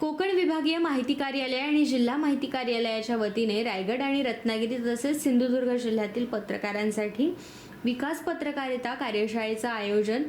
कोकण विभागीय माहिती कार्यालय आणि जिल्हा माहिती कार्यालयाच्या वतीने रायगड आणि रत्नागिरी तसेच सिंधुदुर्ग जिल्ह्यातील पत्रकारांसाठी विकास पत्रकारिता कार्यशाळेचं आयोजन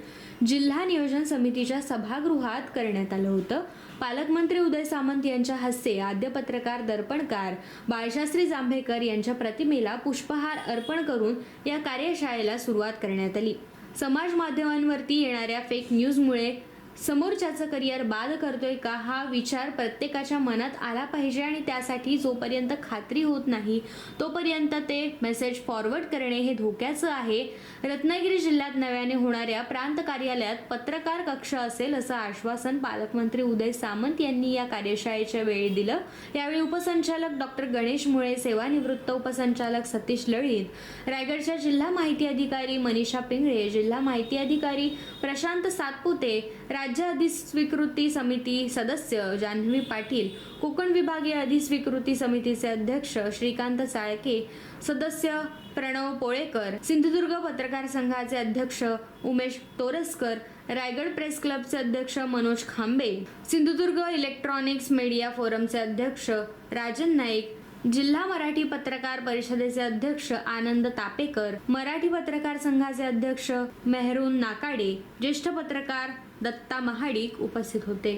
जिल्हा नियोजन समितीच्या सभागृहात करण्यात आलं होतं. पालकमंत्री उदय सामंत यांच्या हस्ते आद्य पत्रकार दर्पणकार बाळशास्त्री जांभेकर यांच्या प्रतिमेला पुष्पहार अर्पण करून या कार्यशाळेला सुरुवात करण्यात आली. समाज माध्यमांवरती येणाऱ्या फेक न्यूजमुळे समोरच्याचं करिअर बाद करतोय का हा विचार प्रत्येकाच्या मनात आला पाहिजे आणि त्यासाठी जोपर्यंत खात्री होत नाही तोपर्यंत ते मेसेज फॉरवर्ड करणे हे धोक्याचं आहे. रत्नागिरी जिल्ह्यात नव्याने होणाऱ्या प्रांत कार्यालयात पत्रकार कक्ष असेल असं आश्वासन पालकमंत्री उदय सामंत यांनी या कार्यशाळेच्या वेळी दिलं. यावेळी उपसंचालक डॉक्टर गणेश मुळे सेवानिवृत्त उपसंचालक सतीश लळित रायगडच्या जिल्हा माहिती अधिकारी मनीषा पिंगळे जिल्हा माहिती अधिकारी प्रशांत सातपुते राज्य राज्य अधिस्वीकृती समिती सदस्य जान्हवी पाटील कोकण विभागीय अधिस्वीकृती समितीचे अध्यक्ष श्रीकांत चाळके सदस्य प्रणव पोळेकर सिंधुदुर्ग पत्रकार संघाचे अध्यक्ष उमेश तोरसकर रायगड प्रेस क्लबचे अध्यक्ष मनोज खांबे सिंधुदुर्ग इलेक्ट्रॉनिक्स मीडिया फोरमचे अध्यक्ष राजन नाईक जिल्हा मराठी पत्रकार परिषदेचे अध्यक्ष आनंद तापेकर मराठी पत्रकार संघाचे अध्यक्ष मेहरून नाकाडे ज्येष्ठ पत्रकार दत्ता महाडिक उपस्थित होते.